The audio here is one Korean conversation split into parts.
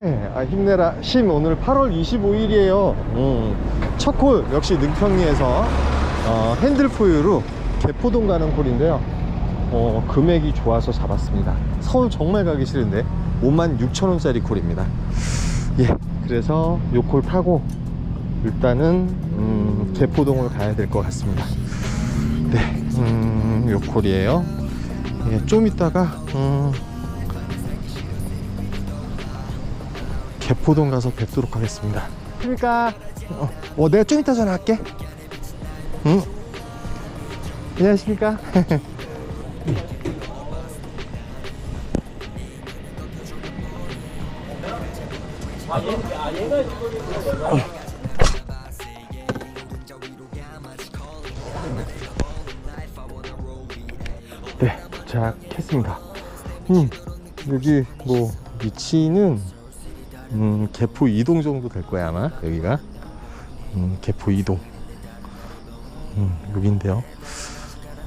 네, 아, 힘내라. 심 오늘 8월 25일이에요. 음, 첫콜 역시 능평리에서 어, 핸들 포유로 개포동 가는 콜인데요. 어, 금액이 좋아서 잡았습니다. 서울 정말 가기 싫은데 56,000원짜리 콜입니다. 예 그래서 요콜 타고 일단은 음, 개포동을 가야 될 것 같습니다. 네, 음, 요 콜이에요. 예, 좀 이따가 음, 개포동 가서 뵙도록 하겠습니다. 그러니까 어, 어, 내가 좀 이따 전화할게. 응. 안녕하십니까? 네, 도착했습니다. 음, 여기 뭐 위치는 음, 개포 이동 정도 될 거야 아마 여기가. 음, 개포 이동. 음, 여기인데요.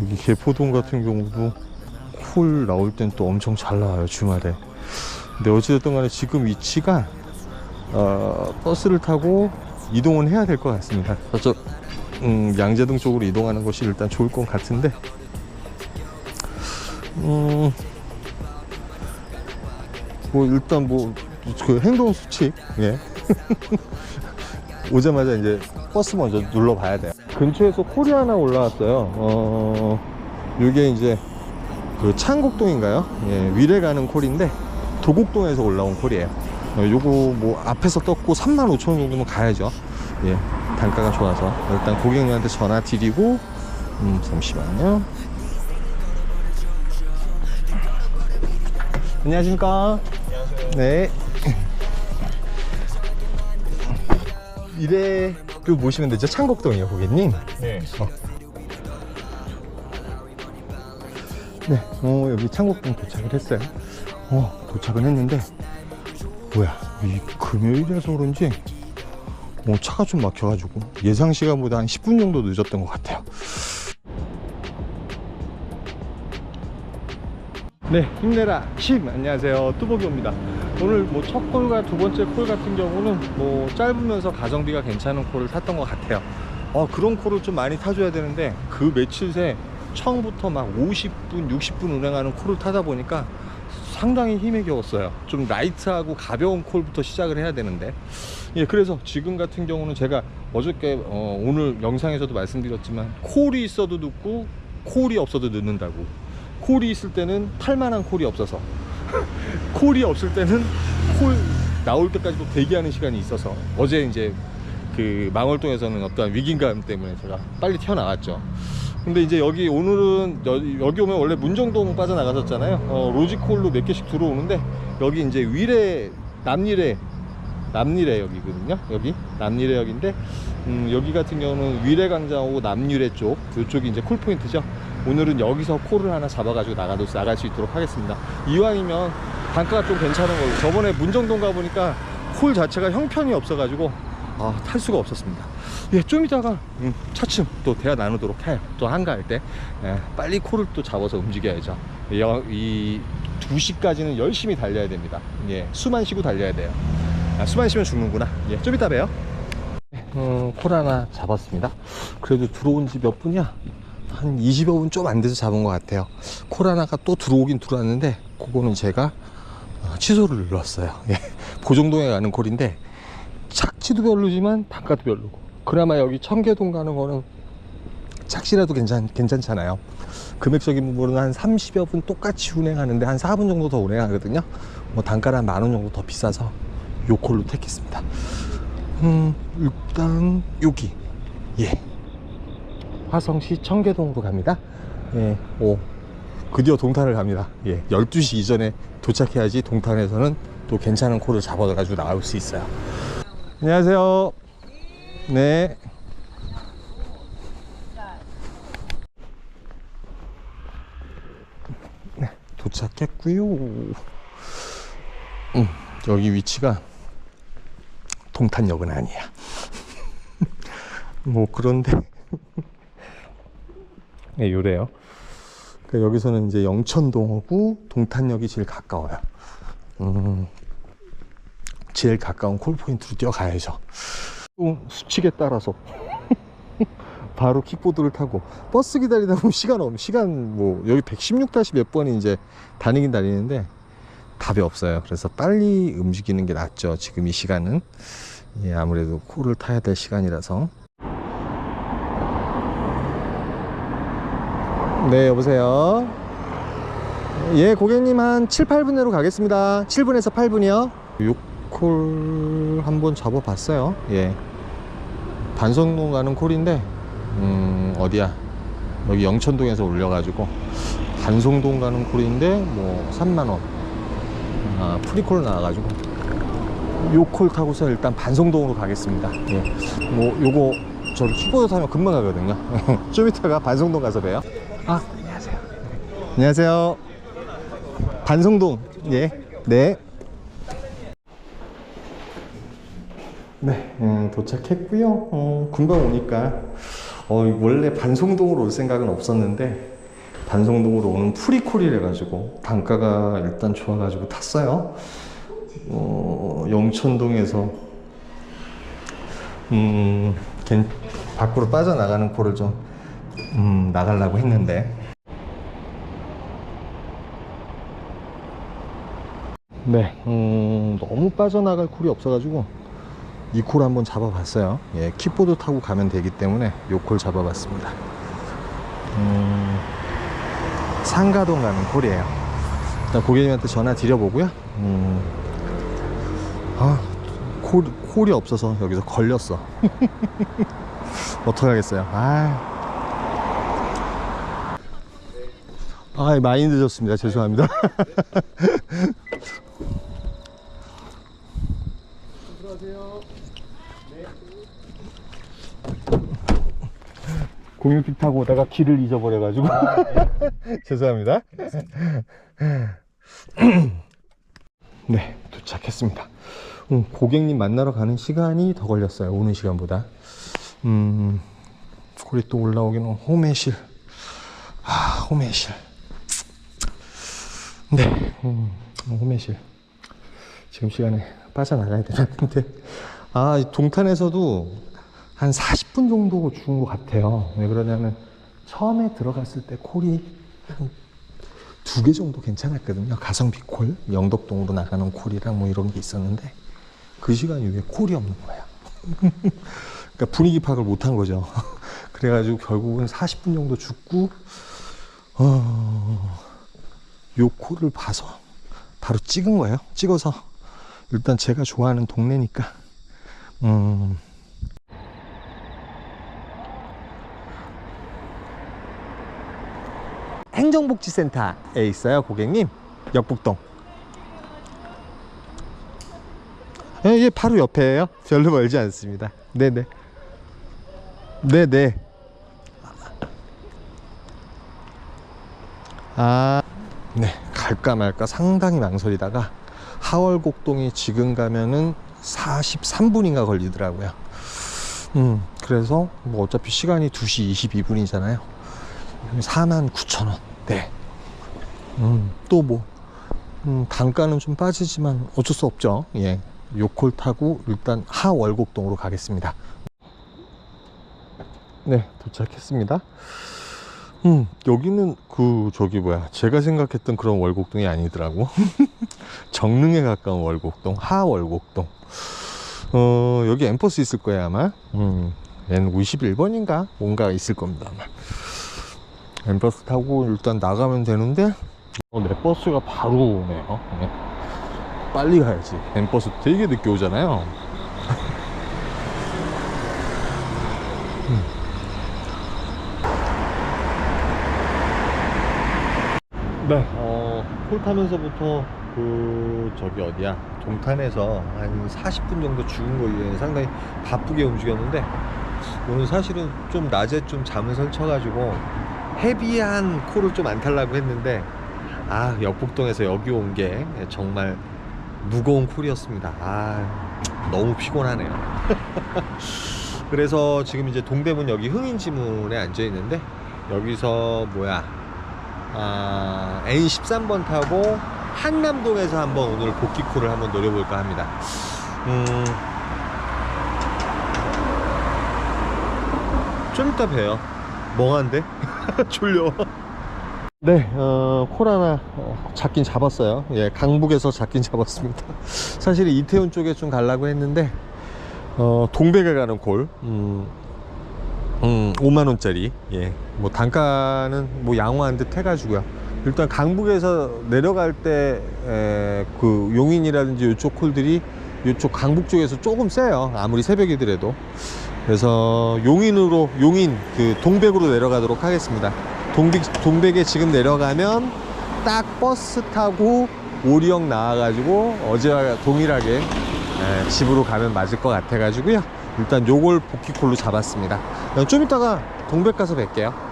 여기 개포동 같은 경우도 콜 나올 땐 또 엄청 잘 나와요 주말에. 근데 어찌됐든 간에 지금 위치가 어, 버스를 타고 이동은 해야 될 것 같습니다. 저쪽 음, 양재동 쪽으로 이동하는 것이 일단 좋을 것 같은데. 음, 뭐 일단 뭐 그 행동 수칙 예. 오자마자 이제 버스 먼저 눌러봐야 돼요. 근처에서 하나 올라왔어요. 어 이게 이제 그 창곡동인가요? 예 위례 가는 콜인데 도곡동에서 올라온 콜이에요. 어, 요거 뭐 앞에서 떴고 3만 5천 원 정도면 가야죠. 예 단가가 좋아서. 일단 고객님한테 전화 드리고 음 잠시만요. 안녕하십니까 네. 이래 그 모시면 되죠? 창곡동이요 고객님? 네. 네 어, 여기 창곡동 도착을 했어요. 어 도착은 했는데 뭐야 이 금요일이라서 그런지 어, 차가 좀 막혀가지고 예상 시간보다 한 10분 정도 늦었던 것 같아요 네, 힘내라. 심 안녕하세요. 뚜벅이옵니다. 오늘 뭐 첫 콜과 두 번째 콜 같은 경우는 뭐 짧으면서 가성비가 괜찮은 콜을 탔던 것 같아요. 어 그런 콜을 좀 많이 타줘야 되는데 그 며칠 새 처음부터 막 50분 60분 운행하는 콜을 타다 보니까 상당히 힘에 겨웠어요. 좀 라이트하고 가벼운 콜부터 시작을 해야 되는데. 예 그래서 지금 같은 경우는 제가 어저께 어, 오늘 영상에서도 말씀드렸지만 콜이 있어도 늦고 콜이 없어도 늦는다고 콜이 있을 때는 탈만한 콜이 없어서 콜이 없을 때는 콜 나올 때까지도 대기하는 시간이 있어서 어제 이제 그 망월동에서는 어떠한 위기감 때문에 제가 빨리 튀어나왔죠. 근데 이제 여기 오늘은 여, 기 오면 원래 문정동 빠져나갔었잖아요. 어, 로지콜로 몇 개씩 들어오는데 여기 이제 위례 남리래 남리래역이거든요. 여기 남리래역인데 음, 여기 같은 경우는 위례광장하고 남리래 쪽 이쪽이 이제 콜 포인트죠. 오늘은 여기서 콜을 하나 잡아가지고 나가도 나갈 수 있도록 하겠습니다. 이왕이면 단가가 좀 괜찮은 걸로. 저번에 문정동 가보니까 콜 자체가 형편이 없어가지고 아, 탈 수가 없었습니다. 예, 좀 이따가 음, 차츰 또 대화 나누도록 해요. 또 한가할 때 예, 빨리 콜을 또 잡아서 움직여야죠. 여- 이 2시까지는 열심히 달려야 됩니다. 예, 숨안 쉬고 달려야 돼요. 아, 숨안 쉬면 죽는구나. 예, 좀 이따 봬요. 음, 콜 하나 잡았습니다. 그래도 들어온 지 몇 분이야? 한 20여 분 좀 안 돼서 잡은 것 같아요. 콜 하나가 또 들어오긴 들어왔는데, 그거는 제가 어, 취소를 눌렀어요. 예. 보정동에 가는 콜인데, 착지도 별로지만 단가도 별로고. 그나마 여기 청계동 가는 거는 착시라도 괜찮, 괜찮잖아요. 금액적인 부분은 한 30여 분 똑같이 운행하는데 한 4분 정도 더 운행하거든요. 뭐 단가는 한만 원 정도 더 비싸서 요 콜로 택했습니다. 음, 일단 여기. 예. 화성시 청계동으로 갑니다. 예. 오. 드디어 동탄을 갑니다. 예. 12시 이전에 도착해야지 동탄에서는 또 괜찮은 콜을 잡아가지고 나올 수 있어요. 안녕하세요. 네. 네, 도착했고요. 음, 여기 위치가 동탄역은 아니야. 뭐 그런데 네, 요래요. 그러니까 여기서는 이제 영천동하고 동탄역이 제일 가까워요. 음, 제일 가까운 콜 포인트로 뛰어가야죠. 또 수칙에 따라서 바로 킥보드를 타고 버스 기다리다 보면 시간 없 시간 뭐 여기 116 다시 몇 번이 이제 다니긴 다니는데 답이 없어요. 그래서 빨리 움직이는 게 낫죠. 지금 이 시간은 예, 아무래도 콜을 타야 될 시간이라서. 네, 여보세요. 예, 고객님 한 7, 8분 내로 가겠습니다. 7분에서 8분이요. 6콜 한번 잡아봤어요. 예. 반성동 가는 콜인데, 음, 어디야? 여기 영천동에서 올려가지고, 반송동 가는 콜인데, 뭐, 3만원. 아, 프리콜 나와가지고, 요콜 타고서 일단 반송동으로 가겠습니다. 예. 뭐, 요거, 저기 키보드 타면 금방 가거든요. 좀 이따가 반송동 가서 봬요. 아, 안녕하세요. 안녕하세요. 반송동. 예. 네. 네, 음, 도착했고요. 어, 금방 오니까 어, 원래 반송동으로 올 생각은 없었는데 반송동으로 오는 프리콜이래 가지고 단가가 일단 좋아 가지고 탔어요. 어, 영천동에서 음, 걘 밖으로 빠져나가는 콜을 좀 음, 나가려고 했는데 네, 음, 너무 빠져나갈 콜이 없어가지고 이 콜 한번 잡아봤어요. 예, 킥보드 타고 가면 되기 때문에 이콜 잡아봤습니다. 음, 상가동 가는 콜이에요. 일단 고객님한테 전화 드려보고요. 음, 아, 콜, 콜이 없어서 여기서 걸렸어. 어떡하겠어요. 아. 아, 많이 늦었습니다. 죄송합니다. 공유픽 타고 오다가 길을 잊어버려 가지고 죄송합니다. 네, 도착했습니다. 음, 고객님 만나러 가는 시간이 더 걸렸어요. 오는 시간보다. 음, 콜이 또 올라오기는 홈의실. 아, 홈의실. 네, 음, 홈의실. 지금 시간에 빠져나가야 되는데. 아, 이 동탄에서도 한 40분 정도 죽은 것 같아요. 왜 그러냐면 처음에 들어갔을 때 콜이 한 두 개 정도 괜찮았거든요. 가성비 콜, 영덕동으로 나가는 콜이랑 뭐 이런 게 있었는데 그 시간 이후에 콜이 없는 거야. 그러니까 분위기 파악을 못한 거죠. 그래가지고 결국은 40분 정도 죽고 어, 요 콜을 봐서 바로 찍은 거예요. 찍어서 일단 제가 좋아하는 동네니까 음, 행정복지센터에 있어요, 고객님. 역북동. 예, 예, 바로 옆에예요. 별로 멀지 않습니다. 네네. 네네. 아, 네. 갈까 말까 상당히 망설이다가 하월곡동이 지금 가면은 43분인가 걸리더라고요. 음, 그래서 뭐 어차피 시간이 2시 22분이잖아요. 4만 9천 원. 네. 음, 또 뭐, 음, 단가는 좀 빠지지만 어쩔 수 없죠. 예. 요콜 타고 일단 하월곡동으로 가겠습니다. 네, 도착했습니다. 음, 여기는 그, 저기 뭐야. 제가 생각했던 그런 월곡동이 아니더라고. 정릉에 가까운 월곡동, 하월곡동. 어, 여기 엠퍼스 있을 거예요, 아마. 음, 얘는 51번인가? 뭔가 있을 겁니다, 아마. 엠버스 타고 일단 나가면 되는데 어, 내 버스가 바로 오네요 네. 빨리 가야지 엠버스 되게 늦게 오잖아요 네, 어, 콜 타면서부터 그 저기 어디야? 동탄에서 한 40분 정도 죽은 거 이후에 상당히 바쁘게 움직였는데 오늘 사실은 좀 낮에 좀 잠을 설쳐가지고 헤비한 콜을 좀안 타려고 했는데 아 역북동에서 여기 온 게 정말 무거운 콜이었습니다. 아 너무 피곤하네요. 그래서 지금 이제 동대문 여기 흥인지문에 앉아 있는데 여기서 뭐야? 아 N13번 타고 한남동에서 한번 오늘 복귀 콜을 한번 노려볼까 합니다 음. 좀 이따 봬요. 멍한데? 졸려. 네, 어, 콜 하나 어, 잡긴 잡았어요. 예, 강북에서 잡긴 잡았습니다. 사실 이태원 쪽에 좀 가려고 했는데, 어, 동백에 가는 콜, 음, 음, 5만원짜리. 예, 뭐 단가는 뭐 양호한 듯 해가지고요. 일단 강북에서 내려갈 때, 에, 그 용인이라든지 이쪽 콜들이 이쪽 강북 쪽에서 조금 세요. 아무리 새벽이더라도. 그래서 용인으로, 용인 그 동백으로 내려가도록 하겠습니다. 동백, 동백에 지금 내려가면 딱 버스 타고 오리역 나와가지고 어제와 동일하게 에, 집으로 가면 맞을 것 같아 가지고요. 일단 요걸 복귀콜로 잡았습니다. 좀 이따가 동백 가서 뵐게요.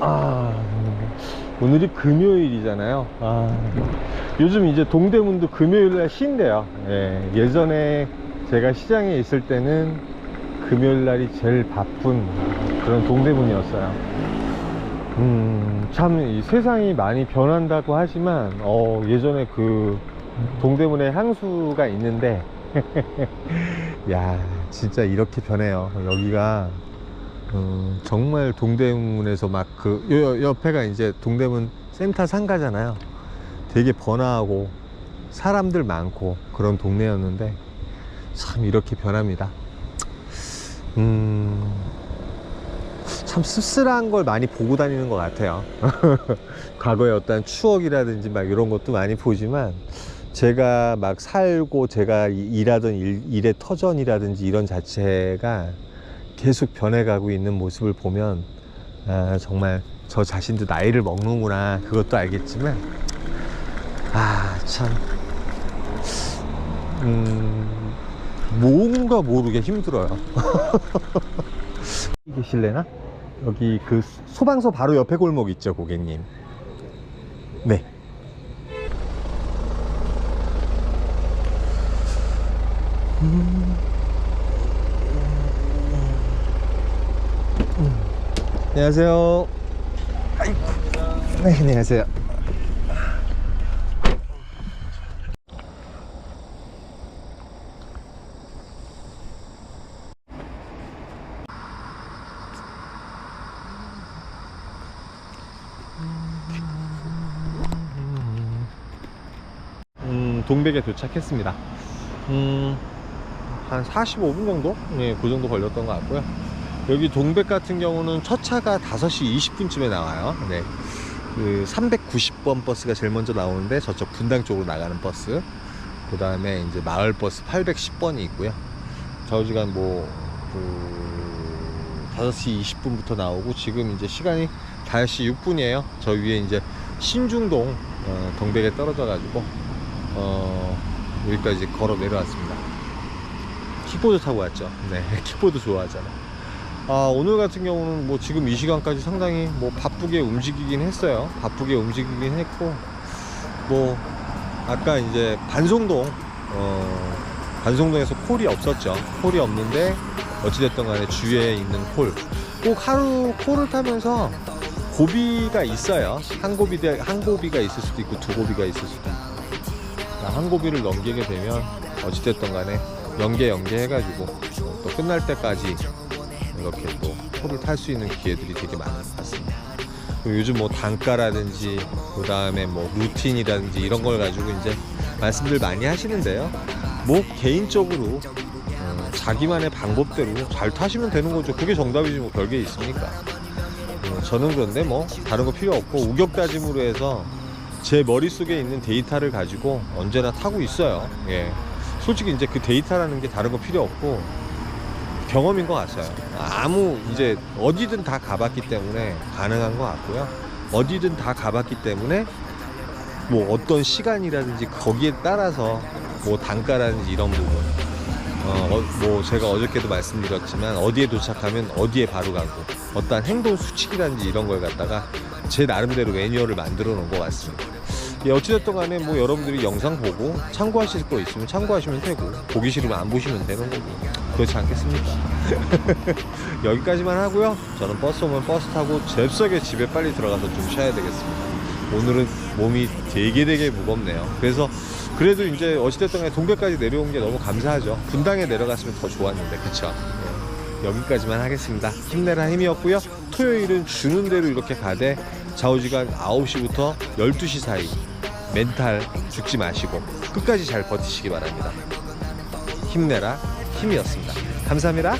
아, 오늘이 금요일이잖아요. 아, 요즘 이제 동대문도 금요일날 쉰대요. 예, 예전에 제가 시장에 있을 때는 금요일날이 제일 바쁜 그런 동대문이었어요. 음, 참, 이 세상이 많이 변한다고 하지만, 어, 예전에 그 동대문에 향수가 있는데, 야, 진짜 이렇게 변해요. 여기가, 음, 정말 동대문에서 막 그, 요, 옆에가 이제 동대문 센터 상가잖아요. 되게 번화하고, 사람들 많고, 그런 동네였는데, 참 이렇게 변합니다. 음, 참 씁쓸한 걸 많이 보고 다니는 것 같아요. 과거의 어떤 추억이라든지 막 이런 것도 많이 보지만 제가 막 살고 제가 이- 일하던 일, 일의 터전이라든지 이런 자체가 계속 변해가고 있는 모습을 보면 아, 정말 저 자신도 나이를 먹는구나 그것도 알겠지만 아참 음, 뭔가 모르게 힘들어요. 계실래나? 여기 그 소방서 바로 옆에 골목 있죠, 고객님. 네. 음. 안녕하세요. 네, 안녕하세요. 음, 동백에 도착했습니다. 음, 한 45분 정도? 예, 그 정도 걸렸던 것 같고요. 여기 동백 같은 경우는 첫 차가 5시 20분쯤에 나와요. 네. 그 390번 버스가 제일 먼저 나오는데 저쪽 분당 쪽으로 나가는 버스. 그 다음에 이제 마을 버스 810번이 있고요. 좌우지간 뭐, 그, 5시 20분부터 나오고 지금 이제 시간이 5시 6분이에요. 저 위에 이제 신중동 어, 동백에 떨어져 가지고 어, 여기까지 걸어 내려왔습니다. 킥보드 타고 왔죠. 네, 킥보드 좋아하잖아. 아, 오늘 같은 경우는 뭐 지금 이 시간까지 상당히 뭐 바쁘게 움직이긴 했어요. 바쁘게 움직이긴 했고, 뭐, 아까 이제 반송동, 어, 반송동에서 콜이 없었죠. 콜이 없는데, 어찌됐든 간에 주위에 있는 콜. 꼭 하루 콜을 타면서 고비가 있어요. 한 고비, 한 고비가 있을 수도 있고, 두 고비가 있을 수도 있고. 한 고비를 넘기게 되면 어찌됐든 간에 연계 연계 해가지고 또 끝날 때까지 이렇게 또 콜을 탈수 있는 기회들이 되게 많은 것 같습니다. 요즘 뭐 단가라든지 그 다음에 뭐 루틴이라든지 이런 걸 가지고 이제 말씀들 많이 하시는데요. 뭐 개인적으로 어, 자기만의 방법대로 잘 타시면 되는 거죠. 그게 정답이지 뭐 별게 있습니까? 어, 저는 그런데 뭐 다른 거 필요 없고 우격다짐으로 해서 제 머릿속에 있는 데이터를 가지고 언제나 타고 있어요. 예. 솔직히 이제 그 데이터라는 게 다른 거 필요 없고 경험인 것 같아요. 아무 이제 어디든 다 가봤기 때문에 가능한 것 같고요. 어디든 다 가봤기 때문에 뭐 어떤 시간이라든지 거기에 따라서 뭐 단가라든지 이런 부분 어, 어, 뭐 제가 어저께도 말씀드렸지만 어디에 도착하면 어디에 바로 가고 어떠한 행동 수칙이라든지 이런 걸 갖다가 제 나름대로 매뉴얼을 만들어 놓은 것 같습니다. 예, 어찌됐든 간에 뭐 여러분들이 영상 보고 참고하실 거 있으면 참고하시면 되고 보기 싫으면 안 보시면 되는 거고 그렇지 않겠습니까? 여기까지만 하고요. 저는 버스 오면 버스 타고 잽싸게 집에 빨리 들어가서 좀 쉬어야 되겠습니다. 오늘은 몸이 되게 되게 무겁네요. 그래서 그래도 이제 어찌됐든 간에 동백까지 내려온 게 너무 감사하죠. 분당에 내려갔으면 더 좋았는데, 그쵸? 예. 여기까지만 하겠습니다. 힘내라 힘이었고요. 토요일은 주는 대로 이렇게 가되 좌우지간 9시부터 12시 사이 멘탈 죽지 마시고 끝까지 잘 버티시기 바랍니다. 힘내라 힘이었습니다. 감사합니다.